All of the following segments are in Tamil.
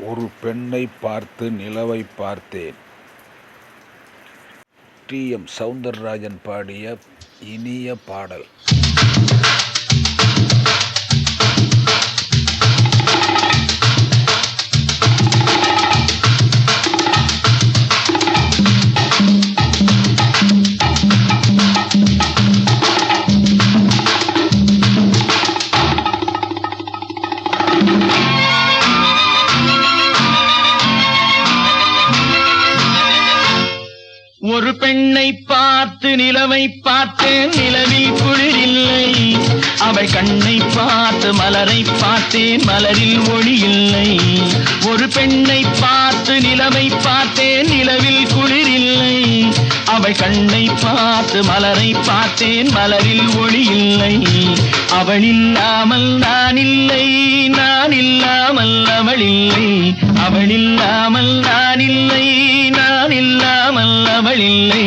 ஒரு பெண்ணை பார்த்து நிலவை பார்த்தேன். டி. எம். சவுந்தரராஜன் பாடிய இனிய பாடல். ஒரு பெண்ணை பார்த்து நிலவை பார்த்தேன். நிலவில் குளிரில்லை. அவள் கண்ணை பார்த்து மலரை பார்த்தேன். மலரில் ஒளி இல்லை. ஒரு பெண்ணை பார்த்து நிலவை பார்த்தேன். நிலவில் குளிரில்லை. அவள் கண்ணை பார்த்து மலரை பார்த்தேன். மலரில் ஒளி இல்லை. அவள் இல்லாமல் நான் இல்லை. நான் இல்லாமல் அவள் இல்லை. அவள் இல்லாமல் நான் அவள் இல்லை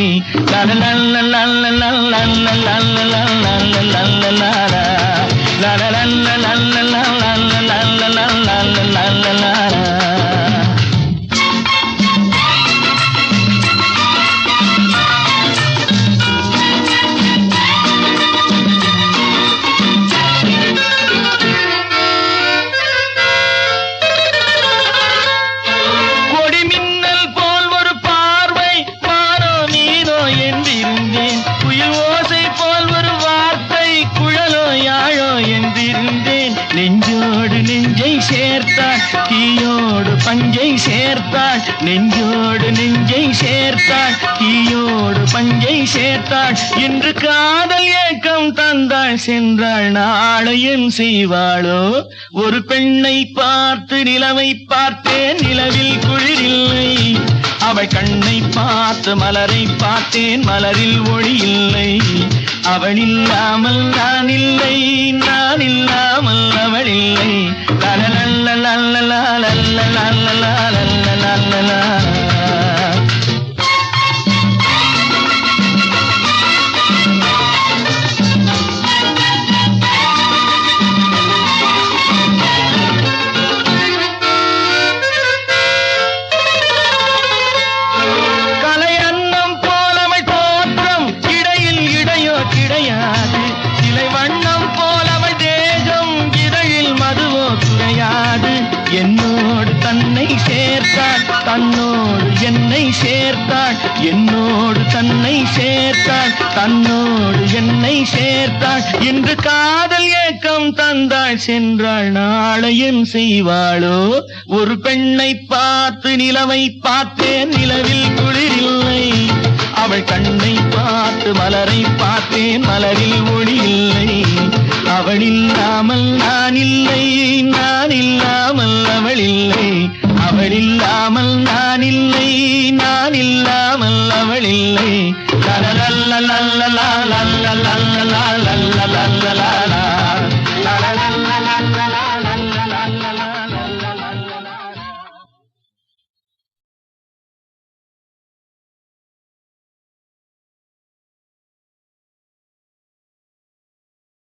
நெஞ்சை சேர்த்தாள் தீயோடு பஞ்சை சேர்த்தாள் நெஞ்சோடு நெஞ்சை சேர்த்தாள் தீயோடு பஞ்சை சேர்த்தாள் இன்று காதல் ஏக்கம் தந்தாள் சென்றாள் நாளையும் செய்வாளோ? ஒரு பெண்ணை பார்த்து நிலவை பார்த்தேன் நிலவில் குளிரில்லை அவள் கண்ணை பார்த்து மலரை பார்த்தேன் மலரில் ஒளி இல்லை. அவள் இல்லாமல் நான் இல்லை நான் இல்லாமல் அவள் இல்லை. கிடையாது. சிலை வண்ணம் போல மதுவோ என்னோடு தன்னை சேர்த்தாள். தன்னோடு என்னை சேர்த்தாள். என்னோடு தன்னை சேர்த்தாள். தன்னோடு என்னை சேர்த்தாள். இன்று காதல் ஏக்கம் தந்தாள். சென்றாள் நாளையும் செய்வாளோ? ஒரு பெண்ணை பார்த்து நிலவை பார்த்தேன். நிலவில் குளிரில்லை. அவள் கண்ணை பார்த்து மலரை பார்த்தேன். மலரில் ஒளி இல்லை. அவள் இல்லாமல் நான் இல்லை. இல்லாமல் அவள் இல்லை. அவள் இல்லாமல் நான் இல்லை. நான் இல்லாமல் அவள் இல்லை. லல்ல லல்ல லல்ல லல்ல லல்ல லல்ல லல்ல